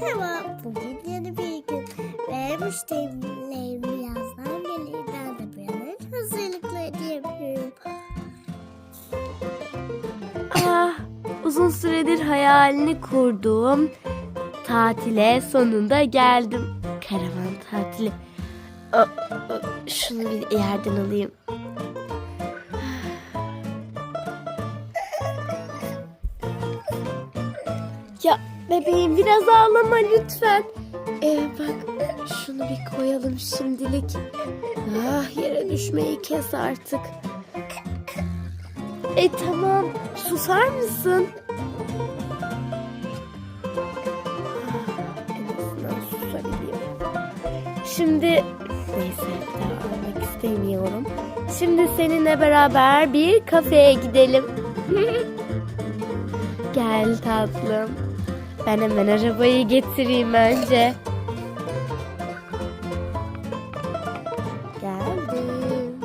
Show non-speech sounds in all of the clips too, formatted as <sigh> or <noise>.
Merhaba, bugün yeni bir gün ve müşterilerim birazdan gelir. Ben de buranın hazırlıklarını yapıyorum. Ah, uzun süredir hayalini kurduğum tatile sonunda geldim. Karavan tatili. Şunu bir yerden alayım. Bebeğim biraz ağlama lütfen. Ee, bak şunu bir koyalım şimdilik. Ah yere düşmeyi kes artık. E tamam. Susar mısın? En azından susabileyim. Şimdi neyse almak istemiyorum. Şimdi seninle beraber bir kafeye gidelim. <laughs> Gel tatlım. Ben hemen arabayı getireyim önce. Geldim.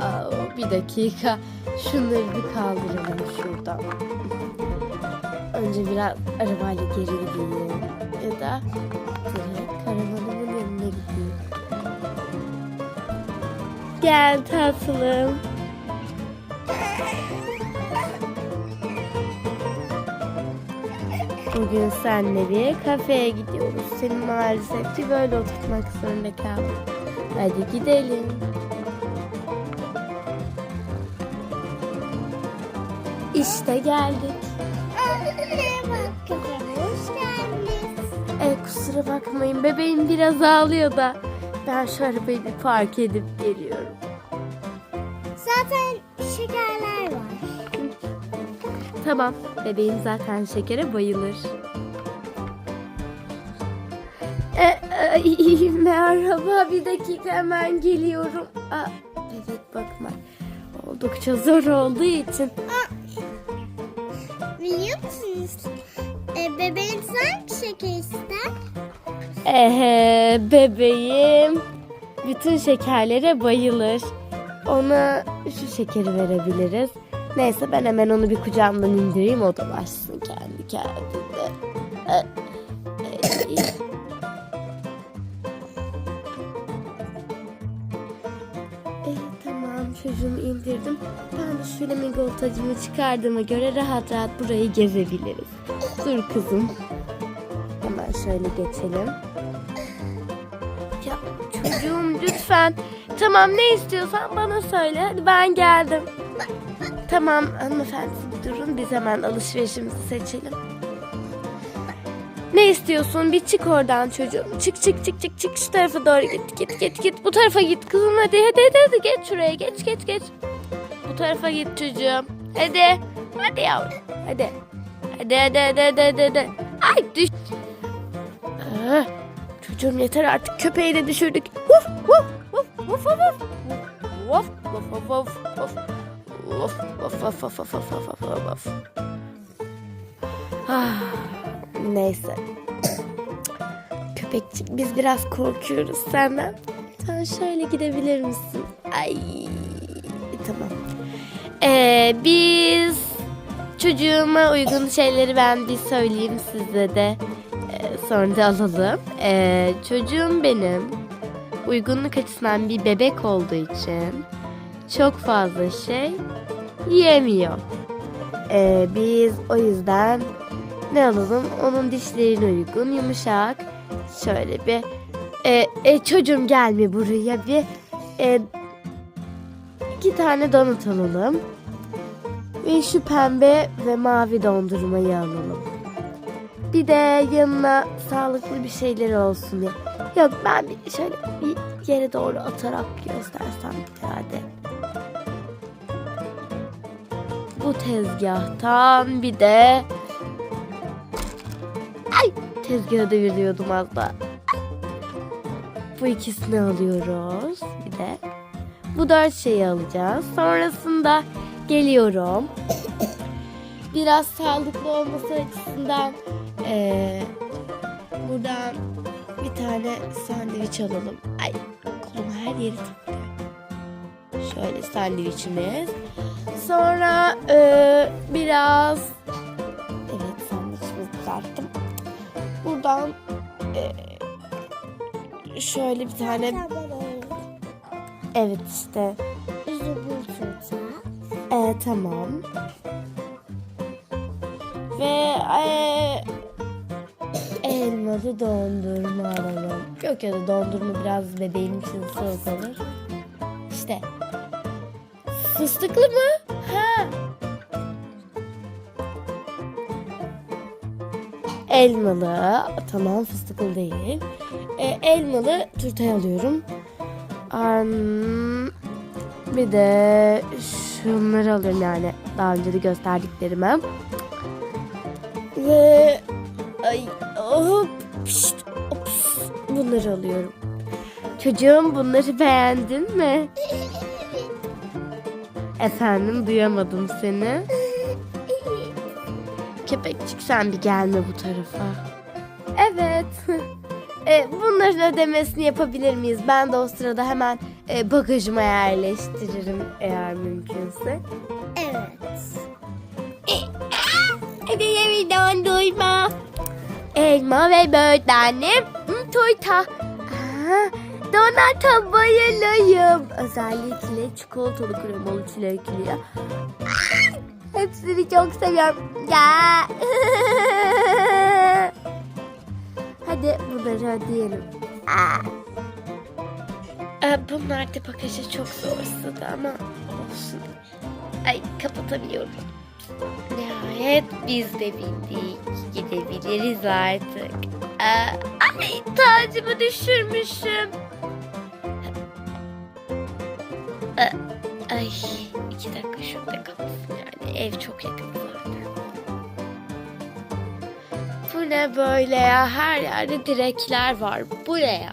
Aa, bir dakika. Şunları bir kaldıralım şuradan. Önce biraz arabayla geri gideyim. Ya da direkt karavanımın yanına gideyim. Gel tatlım. Bugün seninle bir kafeye gidiyoruz. Seni maalesef ki böyle oturtmak zorunda kaldım. Hadi gidelim. İşte geldik. E, kusura bakmayın bebeğim biraz ağlıyor da. Ben şu arabayı bir park edip geliyorum. Zaten şekerler var. Tamam bebeğim zaten şekere bayılır. E, e, <laughs> merhaba bir dakika hemen geliyorum. Aa, bebek bakma. Oldukça zor olduğu için. Biliyor musunuz? E, bebeğiniz hangi şeker ister? Ehe bebeğim bütün şekerlere bayılır. Ona şu şekeri verebiliriz. Neyse ben hemen onu bir kucağımdan indireyim o dolaşsın kendi kendine. E, e, e, tamam çocuğumu indirdim. Ben de şöyle migoltacımı çıkardığıma göre rahat rahat burayı gezebiliriz. Dur kızım. Hemen şöyle geçelim. Ya çocuğum lütfen. Tamam ne istiyorsan bana söyle. Hadi ben geldim. Tamam hanımefendi durun. Biz hemen alışverişimizi seçelim. Ne istiyorsun? Bir çık oradan çocuğum. Çık çık çık çık çık şu tarafa doğru git git git git. Bu tarafa git kızım hadi hadi hadi, hadi. geç şuraya geç geç geç. Bu tarafa git çocuğum. Hadi. Hadi yavrum. Hadi. Hadi hadi hadi hadi hadi. hadi. Ay düş. Ah, çocuğum yeter artık köpeği de düşürdük. Vuf vuf vuf vuf vuf vuf. Vuf vuf vuf vuf vuf. Vuf vuf vuf vuf vuf vuf vuf vuf vuf. Ah, Neyse. Köpekçik biz biraz korkuyoruz senden. Sen şöyle gidebilir misin? Ay tamam. Ee, biz çocuğuma uygun şeyleri ben bir söyleyeyim size de. Ee, sonra da alalım. Ee, çocuğum benim uygunluk açısından bir bebek olduğu için çok fazla şey yemiyor. Ee, biz o yüzden ne alalım? Onun dişlerine uygun, yumuşak. Şöyle bir e, e, çocuğum gelme buraya bir e, iki tane donut alalım. Ve şu pembe ve mavi dondurmayı alalım. Bir de yanına sağlıklı bir şeyler olsun ya. Yok ben bir şöyle bir yere doğru atarak göstersem herhalde. Bu tezgahtan bir de Ay tezgahı deviriyordum az daha. Bu ikisini alıyoruz. Bir de bu dört şeyi alacağız. Sonrasında geliyorum. Biraz sağlıklı olması açısından eee, buradan bir tane sandviç alalım. Ay kolum her yeri tıklıyor. Şöyle sandviçimiz. Sonra eee, biraz evet sandviçimizi düzelttim. Burada şuradan e, şöyle bir tane evet işte e, tamam ve e, elmalı dondurma alalım. Yok ya da dondurma biraz bebeğim için soğuk olur. İşte fıstıklı mı? Elmalı. Tamam fıstıklı değil. E, elmalı turtayı alıyorum. Am, bir de şunları alıyorum yani. Daha önce de gösterdiklerime. Ve ay hop pişt, ops, bunları alıyorum. Çocuğum bunları beğendin mi? Efendim duyamadım seni. Köpekçik sen bir gelme bu tarafa. Evet. <laughs> E, bunların ödemesini yapabilir miyiz? Ben de o sırada hemen e, bagajıma yerleştiririm eğer mümkünse. Evet. Evden duyma. Elma ve böğürtlenim. Hmm, Turta. Aa, Donata bayılayım. Özellikle çikolatalı kremalı çilekli. Ah, Hepsini çok seviyorum. Ya. <laughs> Hadi bunları ödeyelim. Aa. Ee, Bunlar da bagaja çok zor sığdı ama olsun. Ay kapatamıyorum. Nihayet biz de bindik. Gidebiliriz artık. Aa, ay tacımı düşürmüşüm. Ay iki dakika şurada kalsın yani. Ev çok yakın. Bu ne böyle ya? Her yerde direkler var. Bu ne ya?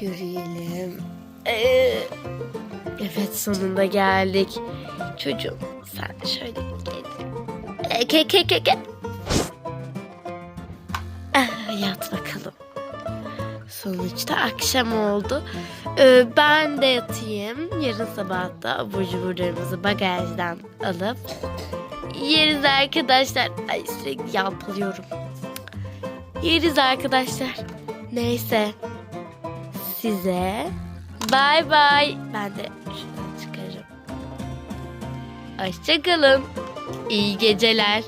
Yürüyelim. Ee, evet sonunda geldik. Çocuğum sen şöyle gel. Ee, Ke ke ke ke. Ah, yat bakalım. Sonuçta akşam oldu. Ee, ben de yatayım. Yarın sabah da abur cuburlarımızı bagajdan alıp yeriz arkadaşlar. Ay sürekli yalpalıyorum. Yeriz arkadaşlar. Neyse. Size bay bay. Ben de şuradan çıkarım. Hoşçakalın. İyi geceler.